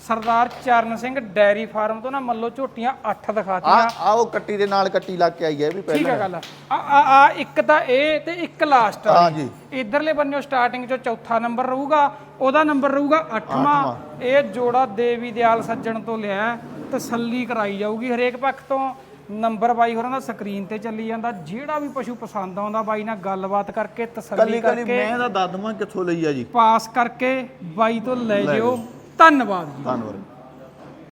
ਸਰਦਾਰ ਚਰਨ ਸਿੰਘ ਡੈਰੀ ਫਾਰਮ ਤੋਂ ਨਾ ਮੱਲੋ ਝੋਟੀਆਂ 8 ਆ ਦਿਖਾਤੀਆਂ ਆ ਉਹ ਕੱਟੀ ਦੇ ਨਾਲ ਕੱਟੀ ਲੱਗ ਕੇ ਆਈ ਹੈ ਇਹ ਵੀ ਠੀਕ ਪਹਿਲਾਂ ਆ ਗੱਲ। ਆ ਆ ਆ ਇੱਕ ਤਾਂ ਇਹ ਤੇ ਇੱਕ ਲਾਸਟ ਹਾਂ ਜੀ। ਇਧਰਲੇ ਬੰਨਿਓ ਸਟਾਰਟਿੰਗ ਚੋਂ ਚੌਥਾ ਨੰਬਰ ਰਹੂਗਾ ਉਹਦਾ ਨੰਬਰ ਰਹੂਗਾ 8ਵਾਂ ਇਹ ਜੋੜਾ ਦੇਵੀ ਦਿਆਲ ਸੱਜਣ ਤੋਂ ਲਿਆ ਹੈ। ਤਸੱਲੀ ਕਰਾਈ ਜਾਊਗੀ ਹਰੇਕ ਪੱਖ ਤੋਂ। ਨੰਬਰ ਬਾਈ ਹੋਰਾਂ ਦਾ ਸਕਰੀਨ ਤੇ ਚੱਲੀ ਜਾਂਦਾ। ਜਿਹੜਾ ਵੀ ਪਸ਼ੂ ਪਸੰਦ ਆਉਂਦਾ ਬਾਈ ਨਾਲ ਗੱਲਬਾਤ ਕਰਕੇ ਤਸੱਲੀ ਕੱਲੀ ਕੱਲੀ ਕਰਕੇ ਮੈਂ ਦਾ ਦੱਦਮਾ ਕਿੱਥੋਂ ਲਈ ਆ ਜੀ? ਪਾਸ ਕਰਕੇ ਬਾਈ ਤੋਂ ਲੈ ਜਿਓ। ਧੰਨਵਾਦ ਜੀ। ਧੰਨਵਾਦ।